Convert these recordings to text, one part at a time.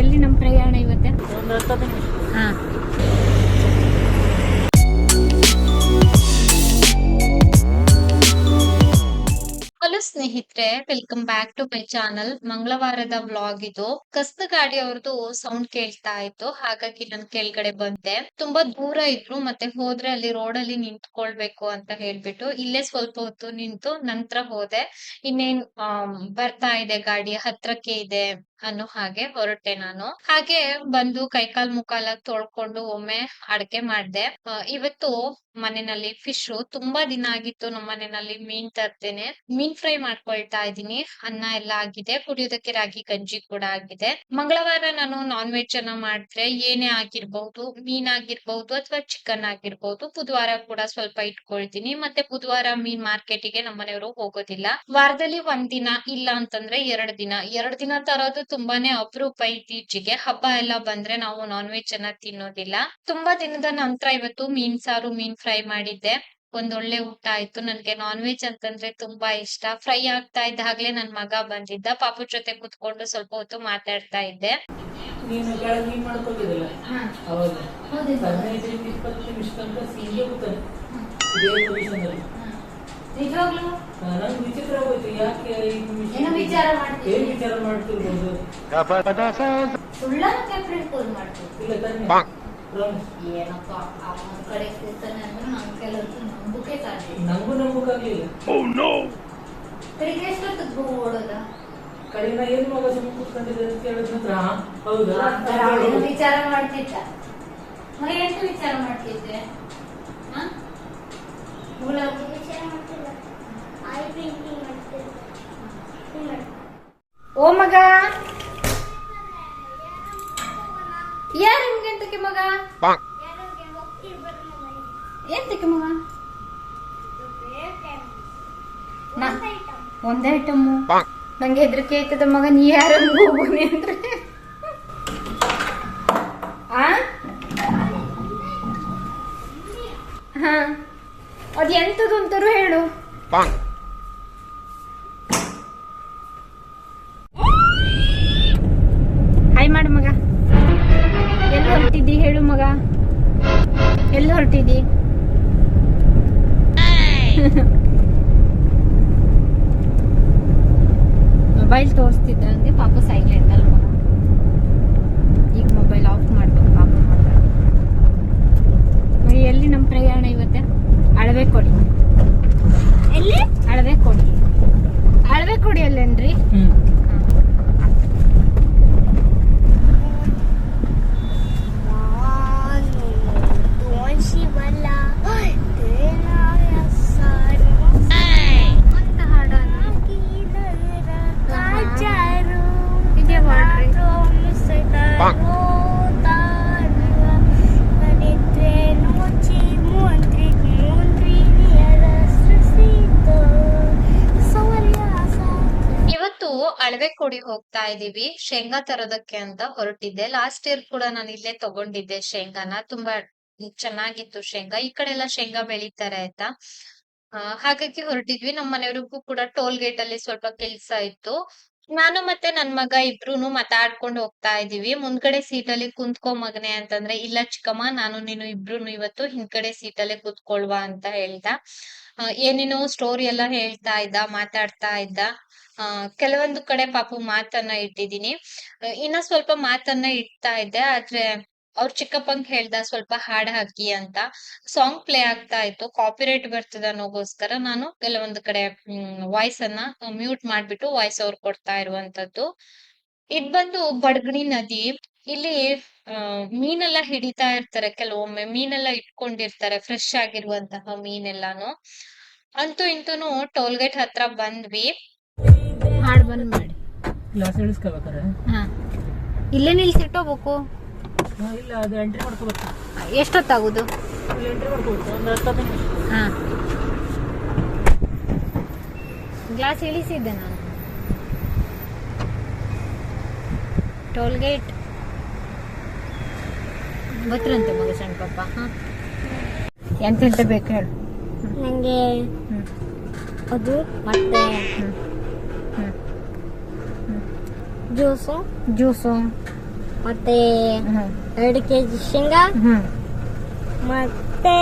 ಎಲ್ಲಿ ನಮ್ಮ ಪ್ರಯಾಣ ಇವತ್ತೆ? ಹಾ. ಸ್ನೇಹಿತರೆ welcome back to my channel ಮಂಗಳವಾರದ vlog ಇದು. ಕಸ್ತ ಗಾಡಿ ಅವ್ರದ್ದು ಸೌಂಡ್ ಕೇಳ್ತಾ ಇತ್ತು, ಹಾಗಾಗಿ ನಾನು ಕೆಳಗಡೆ ಬಂದೆ. ತುಂಬಾ ದೂರ ಇದ್ರು, ಮತ್ತೆ ಹೋದ್ರೆ ಅಲ್ಲಿ ರೋಡ್ ಅಲ್ಲಿ ನಿಂತ್ಕೊಳ್ಬೇಕು ಅಂತ ಹೇಳ್ಬಿಟ್ಟು ಇಲ್ಲೇ ಸ್ವಲ್ಪ ಹೊತ್ತು ನಿಂತು ನಂತರ ಹೋದೆ. ಇನ್ನೇನ್ ಬರ್ತಾ ಇದೆ ಗಾಡಿ, ಹತ್ರಕ್ಕೆ ಇದೆ. ಅನ್ನೋ ಹಾಗೆ ಹೊರಟೆ ನಾನು. ಹಾಗೆ ಬಂದು ಕೈಕಾಲ್ ಮುಖಾಲ ತೊಳ್ಕೊಂಡು ಒಮ್ಮೆ ಅಡ್ಗೆ ಮಾಡ್ದೆ. ಇವತ್ತು ಮನೆಯಲ್ಲಿ ಫಿಶ್ ತುಂಬಾ ದಿನ ಆಗಿತ್ತು ನಮ್ಮ ಮನೆಯಲ್ಲಿ ಮೀನ್ ತರ್ತೇನೆ. ಮೀನ್ ಫ್ರೈ ಮಾಡ್ಕೊಳ್ತಾ ಇದ್ದೀನಿ. ಅನ್ನ ಎಲ್ಲ ಆಗಿದೆ. ಕುಡಿಯೋದಕ್ಕೆ ರಾಗಿ, ಗಂಜಿ ಕೂಡ ಆಗಿದೆ. ಮಂಗಳವಾರ ನಾನು ನಾನ್ ವೆಜ್ ಅನ್ನ ಮಾಡಿದ್ರೆ ಏನೇ ಆಗಿರ್ಬಹುದು ಮೀನ್ ಆಗಿರ್ಬಹುದು ಅಥವಾ ಚಿಕನ್ ಆಗಿರ್ಬಹುದು ಬುಧವಾರ ಕೂಡ ಸ್ವಲ್ಪ ಇಟ್ಕೊಳ್ತೀನಿ. ಮತ್ತೆ ಬುಧವಾರ ಮೀನ್ ಮಾರ್ಕೆಟಿಗೆ ನಮ್ಮ ಮನೆಯವರು ಹೋಗೋದಿಲ್ಲ. ವಾರದಲ್ಲಿ ಒಂದ್ ದಿನ ಇಲ್ಲ ಅಂತಂದ್ರೆ ಎರಡ್ ದಿನ. ಎರಡ್ ದಿನ ತರೋದು ತುಂಬಾನೇ ಅಪರೂಪ ಇತ್ತೀಚೆಗೆ. ಹಬ್ಬ ಎಲ್ಲ ಬಂದ್ರೆ ನಾವು ನಾನ್ ವೆಜ್ ಅನ್ನ ತಿನ್ನೋದಿಲ್ಲ. ತುಂಬಾ ದಿನದ ನಂತರ ಇವತ್ತು ಮೀನ್ ಸಾರು ಮೀನ್ ಫ್ರೈ ಮಾಡಿದ್ದೆ. ಒಂದೊಳ್ಳೆ ಊಟ ಆಯ್ತು. ನನ್ಗೆ ನಾನ್ ವೆಜ್ ಅಂತಂದ್ರೆ ತುಂಬಾ ಇಷ್ಟ. ಫ್ರೈ ಆಗ್ತಾ ಇದ್ದಾಗ್ಲೇ ನನ್ ಮಗ ಬಂದಿದ್ದ. ಪಾಪು ಜೊತೆ ಕುತ್ಕೊಂಡು ಸ್ವಲ್ಪ ಹೊತ್ತು ಮಾತಾಡ್ತಾ ಇದ್ದೆ. ನಿಜವಾಗ್ಲೂ ನಂಗೆ ವಿಚಿತ್ರ ಆಗೋಯ್ತು. ಯಾಕೆ ಏನೋ ವಿಚಾರ ಮಾಡ್ತಿದ್ದೆ. ಏನ್ ವಿಚಾರ ಮಾಡ್ತಿರ್ಬೋದು? ಸುಳ್ಳ ಕ್ಯಾಪ್ಟನ್ ಫೋನ್ ಮಾಡ್ತೀವಿ. ಇಲ್ಲ ತಾನೆ ಪ್ರಾಮಿಸ್. ಏನಪ್ಪ ಆ ಒಂದ್ ಕಡೆ ಕೂತಾನೆ ಅಂದ್ರೆ ನಮ್ ಕೆಲವ್ರು ನಂಬುಕೆ ಸಾಧ್ಯ ನಂಗೂ ನಂಬಕ್ಕಾಗ್ಲಿಲ್ಲ. ಕಡೆಗೆ ಎಷ್ಟೊತ್ತಿಗೆ ಓಡೋದ? ಕಡಿಮೆ ಏನ್ ಮಗ ಸುಮ್ಮನೆ ಕೂತ್ಕೊಂಡಿದ್ದೆ ಅಂತ ಹೇಳಿದ ನಂತರ ಹೌದಾ? ಅಂತ ಏನೋ ಹೇಳೋದು. ವಿಚಾರ ಮಾಡ್ತಿದ್ದ? ಮಗ ಎಷ್ಟು ವಿಚಾರ ಮಾಡ್ತಿದ್ದೆ? ಹ? ಮೂಲ ಓ ಮಗ. ಯಾರು ಎಂತಕ್ಕೆ ಮಗ? ಎಂತಕ್ಕೆ ಮಗ? ನಾ- ಒಂದೇ ಐಟಮ್ ನಂಗೆ ಹೆದರಿಕೆ ಆಯ್ತದ ಮಗ ನೀ ಯಾರು ಹೋಗೋನಿ ಅಂದ್ರೆ. ಆ? ಹಾ. ಅದ್ ಎಂತದು ಅಂತಾರು ಹೇಳು. ಅಳವೆ ಕೊಡಿ. ಎಲ್ಲಿ? ಅಳವೆ ಕೊಡಿ. ಅಳವೆ ಕೊಡಿ ಅಲ್ಲೇನ್ರಿ? ಹ್ಮ್. ಅಳವೆ ಕೊಡಿ ಹೋಗ್ತಾ ಇದೀವಿ ಶೇಂಗಾ ತರೋದಕ್ಕೆ ಅಂತ ಹೊರಟಿದ್ದೆ. ಲಾಸ್ಟ್ ಇಯರ್ ಕೂಡ ನಾನು ಇಲ್ಲೇ ತಗೊಂಡಿದ್ದೆ ಶೇಂಗಾನ. ತುಂಬಾ ಚೆನ್ನಾಗಿತ್ತು ಶೇಂಗಾ. ಈ ಕಡೆ ಎಲ್ಲ ಶೇಂಗಾ ಬೆಳೀತಾರೆ ಆಯ್ತಾ ಹಾಗಾಗಿ ಹೊರಟಿದ್ವಿ. ನಮ್ಮ ಮನೆಯವ್ರಿಗೂ ಕೂಡ ಟೋಲ್ ಗೇಟ್ ಅಲ್ಲಿ ಸ್ವಲ್ಪ ಕೆಲ್ಸ ಇತ್ತು. ನಾನು ಮತ್ತೆ ನನ್ ಮಗ ಇಬ್ರುನು ಮಾತಾಡ್ಕೊಂಡು ಹೋಗ್ತಾ ಇದೀವಿ ಮುಂದ್ಗಡೆ ಸೀಟಲ್ಲಿ ಕುಂತ್ಕೊ ಮಗನೆ ಅಂತಂದ್ರೆ ಇಲ್ಲ ಚಿಕ್ಕಮ್ಮ ನಾನು ನೀನು ಇಬ್ರುನು ಇವತ್ತು ಹಿಂದ್ಗಡೆ ಸೀಟಲ್ಲೇ ಕುತ್ಕೊಳ್ವಾ ಅಂತ ಹೇಳ್ದ. ಆ, ಏನೇನೋ ಸ್ಟೋರಿ ಎಲ್ಲ ಹೇಳ್ತಾ ಇದ್ದ ಮಾತಾಡ್ತಾ ಇದ್ದ. ಕೆಲವೊಂದು ಕಡೆ ಪಾಪು ಮಾತನ್ನ ಇಟ್ಟಿದೀನಿ ಆ, ಇನ್ನ ಸ್ವಲ್ಪ ಮಾತನ್ನ ಇಡ್ತಾ ಇದ್ದೆ ಆದ್ರೆ ಅವ್ರ ಚಿಕ್ಕಪ್ಪಂಗ್ ಹೇಳ್ದ ಸ್ವಲ್ಪ ಹಾಡ್ ಹಾಕಿ ಅಂತ ಸಾಂಗ್ ಪ್ಲೇ ಆಗ್ತಾ ಇತ್ತು ಕಾಪಿರೈಟ್ ಬರ್ತದ ಅನ್ನೋಗೋಸ್ಕರ ನಾನು ಕೆಲವೊಂದು ಕಡೆ ವಾಯ್ಸ್ ಅನ್ನ ಮ್ಯೂಟ್ ಮಾಡ್ಬಿಟ್ಟು ವಾಯ್ಸ್ ಅವ್ರು ಕೊಡ್ತಾ ಇರುವಂತದ್ದು. ಇದ್ ಬಂದು ಬಡ್ಗಣಿ ನದಿ ಇಲ್ಲಿ ಆ ಮೀನೆಲ್ಲ ಹಿಡಿತಾ ಇರ್ತಾರೆ ಕೆಲವೊಮ್ಮೆ ಮೀನೆಲ್ಲ ಇಟ್ಕೊಂಡಿರ್ತಾರೆ ಫ್ರೆಶ್ ಆಗಿರುವಂತಹ ಮೀನೆಲ್ಲಾನು. ಅಂತೂ ಇಂತೂನು ಟೋಲ್ ಗೇಟ್ ಹತ್ರ ಬಂದ್ವಿ. ಹಾಡ್ ಬಂದ್ ಮಾಡಿ. ಇಲ್ಲೇ ನಿಲ್ಸಿಟ್ಟೋಗ್ಬೇಕು. ಇಲ್ಲ ಅದು ಎಂಟ್ರಿ ಮಾಡ್ಕೋಬೇಕು. ಎಷ್ಟೊತ್ತಾಗುದು? ಇಲ್ಲಿ ಎಂಟ್ರಿ ಮಾಡ್ಕೋಬೇಕು ಒಂದು ಹತ್ತು ನಿಮಿಷ. ಹಾ. ಗ್ಲಾಸ್ ಇಳಿಸಿದ್ದೆ ನಾನು. ಟೋಲ್ ಗೇಟ್ ಗೊತ್ತಿರಂತೆ ಮಗ ಸಣ್ಣ ಪಾಪ ಹಾಂ. ಎಂತೆಂತ ಬೇಕು ಹೇಳು. ನನಗೆ ಅದು ಮತ್ತೆ? ಜ್ಯೂಸು. ಜ್ಯೂಸು. ಮತ್ತೆ ಎರಡು ಕೆ ಜಿ ಶೇಂಗಾ ಮತ್ತೆ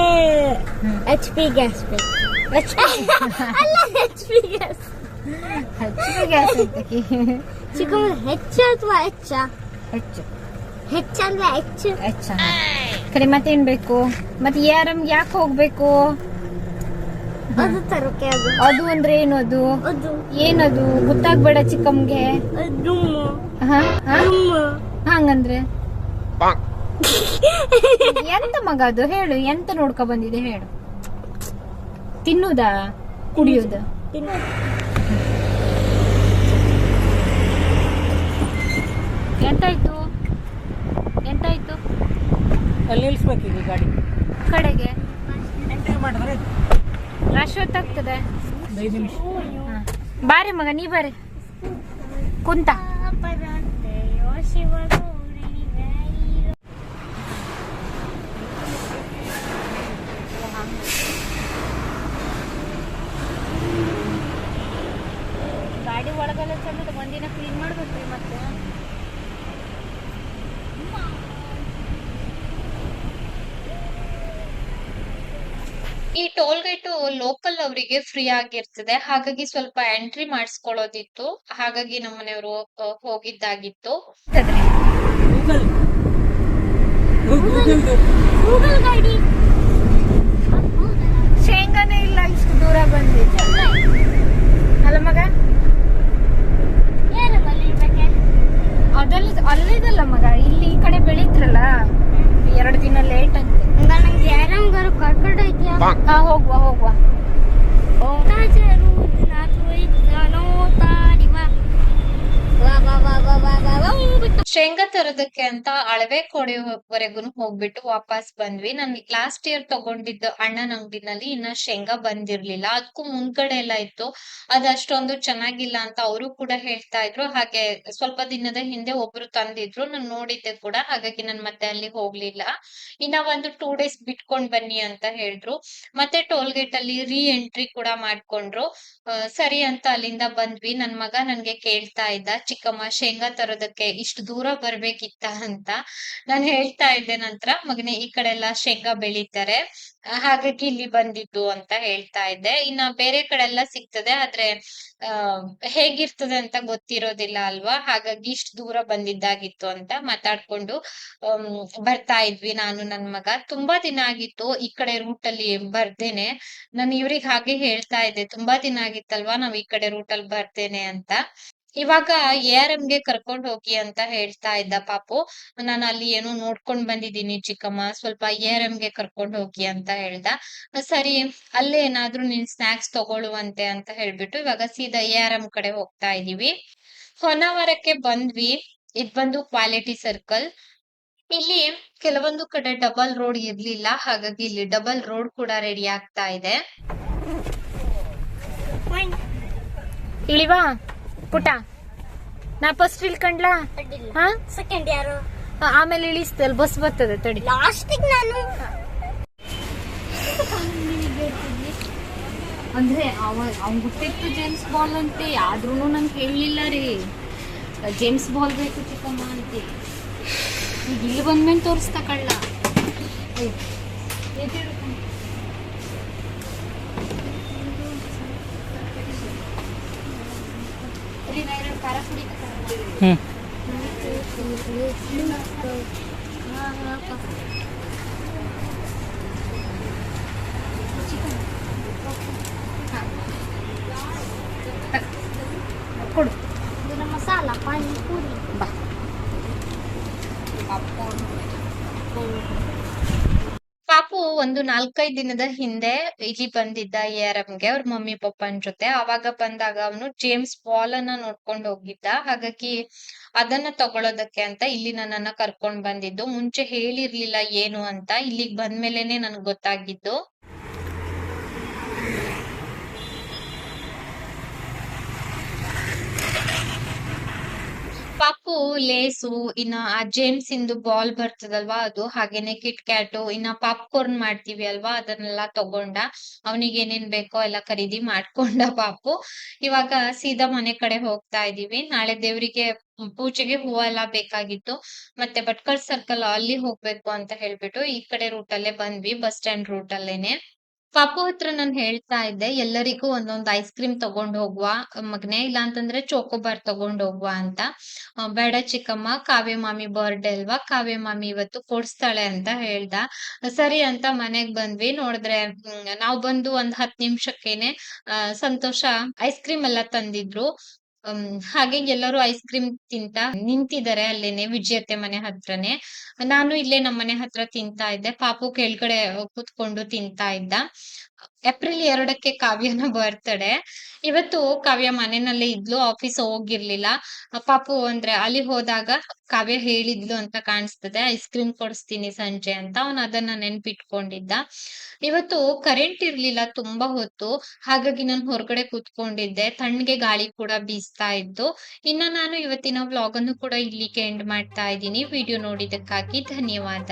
ಎಚ್ ಪಿ ಗ್ಯಾಸ್ ಬೇಕು. ಎಚ್ ಅಲ್ಲ ಎಚ್ ಪಿ ಗ್ಯಾಸ್. ಪಿ ಹೆಚ್ಚು ಅಥವಾ ಹೆಚ್ಚ ಹೆಚ್ಚು ಹೆಚ್ಚಂದ್ರೆ ಹೆಚ್ಚು ಹೆಚ್ಚ ಕರೆ ಮತ್ತೇನ್ ಬೇಕು? ಮತ್ತೆ ಯಾರಮ್ ಯಾಕೆ ಹೋಗ್ಬೇಕು? ಅದು ತರೋಕೆ ಅದು. ಅದು ಅಂದ್ರೆ ಏನು ಅದು? ಅದು. ಏನದು? ಗೊತ್ತಾಗ್ಬೇಡ ಚಿಕ್ಕಮ್ಗೆ. ಹಂಗಂದ್ರೆ? ಎಂತ ಮಗ ಅದು? ಹೇಳು ಎಂತ ನೋಡ್ಕ ಬಂದಿದೆ ಹೇಳು. ತಿನ್ನುದಾ? ಕುಡಿಯುದ? ತಿನ್ನು. ಎಂತಾಯ್ತು? ಎಂತಾಯ್ತು? ಅಲ್ಲಿ ನಿಲ್ಸ್ಬೇಕೀಗ ಗಾಡಿ. ಕಡೆಗೆ? ರಶ್ ಹೊತ್ತಾಗ್ತದೆ. ಬಾರೆ ಮಗ ನೀ ಬಾರಿ. ಕುಂತ. ಈ ಟೋಲ್ ಗೇಟ್ ಲೋಕಲ್ ಅವರಿಗೆ ಫ್ರೀ ಆಗಿರ್ತದೆ. ಹಾಗಾಗಿ ಸ್ವಲ್ಪ ಎಂಟ್ರಿ ಮಾಡಿಸ್ಕೊಳ್ಳೋದಿತ್ತು. ಹಾಗಾಗಿ ನಮ್ಮನೆಯವರು ಹೋಗಿದ್ದಾಗಿತ್ತು. ಶೇಂಗಾನೇ ಇಲ್ಲ ಇಷ್ಟು ದೂರ ಬಂದಿತ್ತು ಅಲ್ಲ ಮಗ? ಅದಲ್ಲ ಅಲ್ಲಿದಲ್ಲ ಮಗ. ಇಲ್ಲಿ ಈ ಕಡೆ ಬೆಳೀತ್ರಲ್ಲ ಎರಡು ದಿನ ಲೇಟ್ ಅಂತೆ ಹಂಗ ನಂಗೆ ಯಾರಂಗಾರು ಕರ್ಕೊಂಡು ಹೋಯ್ತೀಯ ಹಾ ಹೋಗುವ ಹೋಗುವ ತಾಜರು ನಾಥೋಯ್ತಾನೋ ಶೇಂಗಾ ತರೋದಕ್ಕೆ ಅಂತ ಅಳವೆ ಕೊಡೆವರೆಗೂ ಹೋಗ್ಬಿಟ್ಟು ವಾಪಸ್ ಬಂದ್ವಿ. ನನ್ ಲಾಸ್ಟ್ ಇಯರ್ ತಗೊಂಡಿದ್ದ ಅಣ್ಣನ ಅಂಗಡಿನಲ್ಲಿ ಇನ್ನ ಶೇಂಗಾ ಬಂದಿರ್ಲಿಲ್ಲ. ಅದಕ್ಕೂ ಮುಂದ್ಗಡೆ ಎಲ್ಲ ಇತ್ತು. ಅದಷ್ಟೊಂದು ಚೆನ್ನಾಗಿಲ್ಲ ಅಂತ ಅವರು ಕೂಡ ಹೇಳ್ತಾ ಇದ್ರು. ಹಾಗೆ ಸ್ವಲ್ಪ ದಿನದ ಹಿಂದೆ ಒಬ್ರು ತಂದಿದ್ರು. ನಾನು ನೋಡಿದ್ದೆ ಕೂಡ. ಹಾಗಾಗಿ ನಾನು ಮತ್ತೆ ಅಲ್ಲಿ ಹೋಗ್ಲಿಲ್ಲ. ಇನ್ನ ಒಂದು ಟೂ ಡೇಸ್ ಬಿಟ್ಕೊಂಡ್ ಬನ್ನಿ ಅಂತ ಹೇಳಿದ್ರು. ಮತ್ತೆ ಟೋಲ್ ಗೇಟ್ ಅಲ್ಲಿ ರೀ ಎಂಟ್ರಿ ಕೂಡ ಮಾಡ್ಕೊಂಡ್ರು. ಸರಿ ಅಂತ ಅಲ್ಲಿಂದ ಬಂದ್ವಿ. ನನ್ ಮಗ ನನ್ಗೆ ಕೇಳ್ತಾ ಇದ್ದ, ಚಿಕ್ಕಮ್ಮ, ಶೇಂಗಾ ತರೋದಕ್ಕೆ ಇಷ್ಟು ದೂರ ಬರ್ಬೇಕಿತ್ತ ಅಂತ ನಾನು ಹೇಳ್ತಾ ಇದ್ದೆ ನಂತರ, ಮಗನೇ ಈ ಕಡೆ ಎಲ್ಲಾ ಶೇಂಗಾ ಬೆಳಿತಾರೆ ಹಾಗಾಗಿ ಇಲ್ಲಿ ಬಂದಿದ್ದು ಅಂತ ಹೇಳ್ತಾ ಇದ್ದೆ. ಇನ್ನ ಬೇರೆ ಕಡೆ ಎಲ್ಲ ಸಿಗ್ತದೆ, ಆದ್ರೆ ಅಹ್ ಹೇಗಿರ್ತದೆ ಅಂತ ಗೊತ್ತಿರೋದಿಲ್ಲ ಅಲ್ವಾ? ಹಾಗಾಗಿ ಇಷ್ಟು ದೂರ ಬಂದಿದ್ದಾಗಿತ್ತು ಅಂತ ಮಾತಾಡ್ಕೊಂಡು ಬರ್ತಾ ಇದ್ವಿ ನಾನು ನನ್ ಮಗ. ತುಂಬಾ ದಿನ ಆಗಿತ್ತು ಈ ಕಡೆ ರೂಟ್ ಅಲ್ಲಿ ಬರ್ದೇನೆ. ನಾನು ಇವ್ರಿಗೆ ಹಾಗೆ ಹೇಳ್ತಾ ಇದ್ದೆ, ತುಂಬಾ ದಿನ ಆಗಿತ್ತಲ್ವಾ ನಾವ್ ಈ ಕಡೆ ರೂಟ್ ಅಲ್ಲಿ ಬರ್ತೇನೆ ಅಂತ. ಇವಾಗ ಎ ಆರ್ಗೆ ಕರ್ಕೊಂಡ್ ಹೋಗಿ ಅಂತ ಹೇಳ್ತಾ ಇದ್ದ ಪಾಪು, ನಾನು ಅಲ್ಲಿ ಏನೋ ನೋಡ್ಕೊಂಡ್ ಬಂದಿದ್ದೀನಿ ಚಿಕ್ಕಮ್ಮ, ಸ್ವಲ್ಪ ಎ ಆರ್ಗೆ ಕರ್ಕೊಂಡ್ ಹೋಗಿ ಅಂತ ಹೇಳ್ದ. ಸರಿ, ಅಲ್ಲೇ ಏನಾದ್ರೂ ನೀನ್ ಸ್ನಾಕ್ಸ್ ತಗೊಳ್ಳುವಂತೆ ಅಂತ ಹೇಳ್ಬಿಟ್ಟು ಇವಾಗ ಸೀದಾ ಎ ಆರ್ ಎಂ ಕಡೆ ಹೋಗ್ತಾ ಇದೀವಿ. ಹೊನ್ನಾವರಕ್ಕೆ ಬಂದ್ವಿ, ಇದ್ ಬಂದು ಕ್ವಾಲಿಟಿ ಸರ್ಕಲ್ ಇಲ್ಲಿ ಕೆಲವೊಂದು ಕಡೆ ಡಬಲ್ ರೋಡ್ ಇರ್ಲಿಲ್ಲ, ಹಾಗಾಗಿ ಇಲ್ಲಿ ಡಬಲ್ ರೋಡ್ ಕೂಡ ರೆಡಿ ಆಗ್ತಾ ಇದೆ. ಇಳಿವಾ? ಪುಟ. ನಾ ಫಸ್ಟ್ ಇಳ್ಕಂಡ್ಲಾ ಹಾ? ಸೆಕೆಂಡ್ ಯಾರು? ಆಮೇಲೆ ಇಳಿಸ್ತಲ್ ಬಸ್ ಬರ್ತದೆ ತಡಿ. ಲಾಸ್ಟಿಗೆ ನಾನು ಅಂದ್ರೆ ಅವ ಅವ್ನ್ ಹುಟ್ಟಿತ್ತು ಜೇಮ್ಸ್ ಬಾಲ್ ಅಂತೆ ಆದ್ರೂ ನಂಗೆ ಹೇಳಲಿಲ್ಲ ರೀ. ಜೇಮ್ಸ್ ಬಾಲ್ ಬೇಕು ಚಿಕ್ಕಮ್ಮ ಅಂತೆ. ಈಗ ಇಲ್ಲಿ ಬಂದ್ಮೇಲೆ ತೋರಿಸ್ತಾ ಕಳ್ಳ. ಏ, ಎದ್ದೇಳು ಕಣೆ. ರೀ, ನಾ ಎರಡು ಖಾರ ಪುಡಿ ತಗೊಂಡ್ ಹ್ಮ್ ಕೊಡು ಇದರ ಮಸಾಲ ಪಾನಿಪುರಿ ಪಾಪು ಒಂದು ನಾಲ್ಕೈದ್ ದಿನದ ಹಿಂದೆ ಇಲ್ಲಿ ಬಂದಿದ್ದ ಎ ಆರ್ಗೆ ಅವ್ರ ಮಮ್ಮಿ ಪಪ್ಪನ್ ಜೊತೆ. ಅವಾಗ ಬಂದಾಗ ಅವನು ಜೇಮ್ಸ್ ಬಾಲ್ ಅನ್ನ ನೋಡ್ಕೊಂಡ್ ಹೋಗಿದ್ದ. ಹಾಗಾಗಿ ಅದನ್ನ ತಗೊಳೋದಕ್ಕೆ ಅಂತ ಇಲ್ಲಿ ನನ್ನನ್ನ ಕರ್ಕೊಂಡ್ ಬಂದಿದ್ದು. ಮುಂಚೆ ಹೇಳಿರ್ಲಿಲ್ಲ ಏನು ಅಂತ. ಇಲ್ಲಿಗ್ ಬಂದ್ಮೇಲೆನೆ ನನ್ಗ್ ಗೊತ್ತಾಗಿದ್ದು. ಪಾಪು ಪಾಪು ಲೇಸು ಇನ್ನ ಆ ಜೇಮ್ಸ್ ಇಂದು ಬಾಲ್ ಬರ್ತದಲ್ವಾ ಅದು? ಹಾಗೇನೆ ಕಿಟ್ ಕ್ಯಾಟ್ ಇನ್ನ ಪಾಪ್ಕಾರ್ನ್ ಮಾಡ್ತೀವಿ ಅಲ್ವಾ? ಅದನ್ನೆಲ್ಲ ತಗೊಂಡ ಅವನಿಗೆ ಏನೇನ್ ಬೇಕೋ ಎಲ್ಲ ಖರೀದಿ ಮಾಡ್ಕೊಂಡ ಪಾಪು. ಇವಾಗ ಸೀದಾ ಮನೆ ಕಡೆ ಹೋಗ್ತಾ ಇದೀವಿ ನಾಳೆ ದೇವರಿಗೆ ಪೂಜೆಗೆ ಹೂವ ಎಲ್ಲ ಬೇಕಾಗಿತ್ತು. ಮತ್ತೆ ಭಟ್ಕಳ ಸರ್ಕಲ್ ಅಲ್ಲಿ ಹೋಗ್ಬೇಕು ಅಂತ ಹೇಳ್ಬಿಟ್ಟು ಈ ಕಡೆ ರೂಟ್ ಅಲ್ಲೇ ಬಂದ್ವಿ ಬಸ್ ಸ್ಟ್ಯಾಂಡ್ ರೂಟ್ ಅಲ್ಲೇನೆ. ಪಾಪು ಹತ್ರ ನಾನು ಹೇಳ್ತಾ ಇದ್ದೆ, ಎಲ್ಲರಿಗೂ ಒಂದೊಂದು ಐಸ್ ಕ್ರೀಮ್ ತಗೊಂಡ್ ಹೋಗುವ. ಮಗನೇ ಇಲ್ಲ ಅಂತಂದ್ರೆ ಚೋಕೋಬಾರ್ ತಗೊಂಡ್ ಹೋಗುವ ಅಂತ. ಬೇಡ ಚಿಕ್ಕಮ್ಮ, ಕಾವ್ಯ ಮಾಮಿ ಬರ್ಡೇ ಅಲ್ವಾ? ಕಾವ್ಯ ಮಾಮಿ ಇವತ್ತು ಕೊಡ್ಸ್ತಾಳೆ ಅಂತ ಹೇಳ್ದ. ಸರಿ ಅಂತ ಮನೆಗ್ ಬಂದ್ವಿ. ನೋಡಿದ್ರೆ ನಾವ್ ಬಂದು ಒಂದ್ ಹತ್ ನಿಮಿಷಕ್ಕೇನೆ ಸಂತೋಷ ಐಸ್ ಕ್ರೀಮ್ ಎಲ್ಲ ತಂದಿದ್ರು. ಹಾಗೆ ಎಲ್ಲರೂ ಐಸ್ ಕ್ರೀಮ್ ತಿಂತ ನಿಂತಿದ್ದಾರೆ ಅಲ್ಲೇನೆ ವಿಜಯತೆ ಮನೆ ಹತ್ರನೇ. ನಾನು ಇಲ್ಲೇ ನಮ್ಮ ಮನೆ ಹತ್ರ ತಿಂತಾ ಇದ್ದೆ. ಪಾಪು ಕೆಳಗಡೆ ಕೂತ್ಕೊಂಡು ತಿಂತಾ ಇದ್ದ. ಏಪ್ರಿಲ್ ಎರಡಕ್ಕೆ ಕಾವ್ಯನ ಬರ್ತಡೆ. ಇವತ್ತು ಕಾವ್ಯ ಮನೆಯಲ್ಲೇ ಇದ್ಲು ಆಫೀಸ್ ಹೋಗಿರ್ಲಿಲ್ಲ. ಪಾಪು ಅಂದ್ರೆ ಅಲ್ಲಿ ಹೋದಾಗ ಕಾವ್ಯ ಹೇಳಿದ್ಲು ಅಂತ ಕಾಣಿಸ್ತದೆ. ಐಸ್ ಕ್ರೀಮ್ ಕೊಡಿಸ್ತೀನಿ ಸಂಜೆ ಅಂತ ಅವನು ಅದನ್ನ ನೆನ್ಪಿಟ್ಕೊಂಡಿದ್ದ. ಇವತ್ತು ಕರೆಂಟ್ ಇರ್ಲಿಲ್ಲ ತುಂಬಾ ಹೊತ್ತು. ಹಾಗಾಗಿ ನಾನು ಹೊರಗಡೆ ಕೂತ್ಕೊಂಡಿದ್ದೆ. ತಣ್ಣಗೆ ಗಾಳಿ ಕೂಡ ಬೀಸ್ತಾ ಇತ್ತು. ಇನ್ನ ನಾನು ಇವತ್ತಿನ ವ್ಲಾಗ್ ಅನ್ನು ಕೂಡ ಇಲ್ಲಿಗೆ ಎಂಡ್ ಮಾಡ್ತಾ ಇದ್ದೀನಿ. ವಿಡಿಯೋ ನೋಡಿದಕ್ಕಾಗಿ ಧನ್ಯವಾದ.